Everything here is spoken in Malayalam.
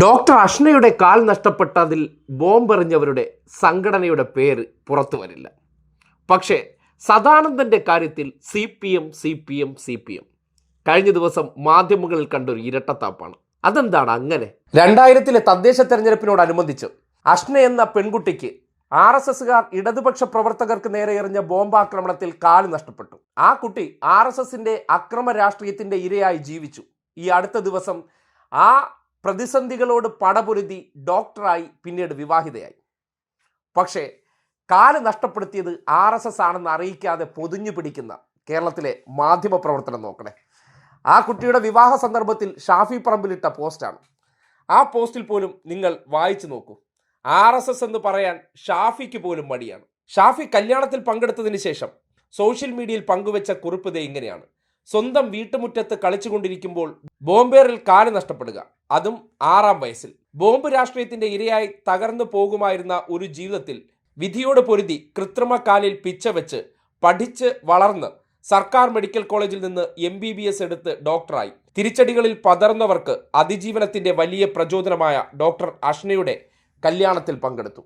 ഡോക്ടർ അഷ്ണയുടെ കാൽ നഷ്ടപ്പെട്ടതിൽ ബോംബെറിഞ്ഞവരുടെ സംഘടനയുടെ പേര് പുറത്തു വരില്ല. പക്ഷേ സദാനന്ദന്റെ കാര്യത്തിൽ C P M C P M C P M കഴിഞ്ഞ ദിവസം മാധ്യമങ്ങളിൽ കണ്ടൊരു ഇരട്ടത്താപ്പാണ്. അതെന്താണ് അങ്ങനെ? രണ്ടായിരത്തിലെ തദ്ദേശ തെരഞ്ഞെടുപ്പിനോടനുബന്ധിച്ച് അഷ്ന എന്ന പെൺകുട്ടിക്ക് ആർ എസ് എസുകാർ ഇടതുപക്ഷ പ്രവർത്തകർക്ക് നേരെ എറിഞ്ഞ ബോംബാക്രമണത്തിൽ കാൽ നഷ്ടപ്പെട്ടു. ആ കുട്ടി ആർ എസ് എസിന്റെ അക്രമ രാഷ്ട്രീയത്തിന്റെ ഇരയായി ജീവിച്ചു. ഈ അടുത്ത ദിവസം ആ പ്രതിസന്ധികളോട് പടപൊരുതി ഡോക്ടറായി പിന്നീട് വിവാഹിതയായി. പക്ഷേ കാൽ നഷ്ടപ്പെടുത്തിയത് ആർ എസ് എസ് ആണെന്ന് അറിയിക്കാതെ പൊതിഞ്ഞു പിടിക്കുന്ന കേരളത്തിലെ മാധ്യമ പ്രവർത്തനം നോക്കണേ. ആ കുട്ടിയുടെ വിവാഹ സന്ദർഭത്തിൽ ഷാഫി പറമ്പിലിട്ട പോസ്റ്റാണ്. ആ പോസ്റ്റിൽ പോലും നിങ്ങൾ വായിച്ചു നോക്കൂ. ആർ എസ് എസ് എന്ന് പറയാൻ ഷാഫിക്ക് പോലും മടിയാണ്. ഷാഫി കല്യാണത്തിൽ പങ്കെടുത്തതിന് ശേഷം സോഷ്യൽ മീഡിയയിൽ പങ്കുവെച്ച കുറിപ്പ് ഇങ്ങനെയാണ്. സ്വന്തം വീട്ടുമുറ്റത്ത് കളിച്ചുകൊണ്ടിരിക്കുമ്പോൾ ബോംബേറിൽ കാൽ നഷ്ടപ്പെടുക. അതും ആറാം വയസ്സിൽ. ബോംബ് രാഷ്ട്രീയത്തിന്റെ ഇരയായി തകർന്നു പോകുമായിരുന്ന ഒരു ജീവിതത്തിൽ വിധിയോട് പൊരുതി കൃത്രിമ കാലിൽ പിച്ച വെച്ച് പഠിച്ച് വളർന്ന് സർക്കാർ മെഡിക്കൽ കോളേജിൽ നിന്ന് എം ബി ബി എസ് എടുത്ത് ഡോക്ടറായി. തിരിച്ചടികളിൽ പതർന്നവർക്ക് അതിജീവനത്തിന്റെ വലിയ പ്രചോദനമായ ഡോക്ടർ അഷ്നയുടെ കല്യാണത്തിൽ പങ്കെടുത്തു.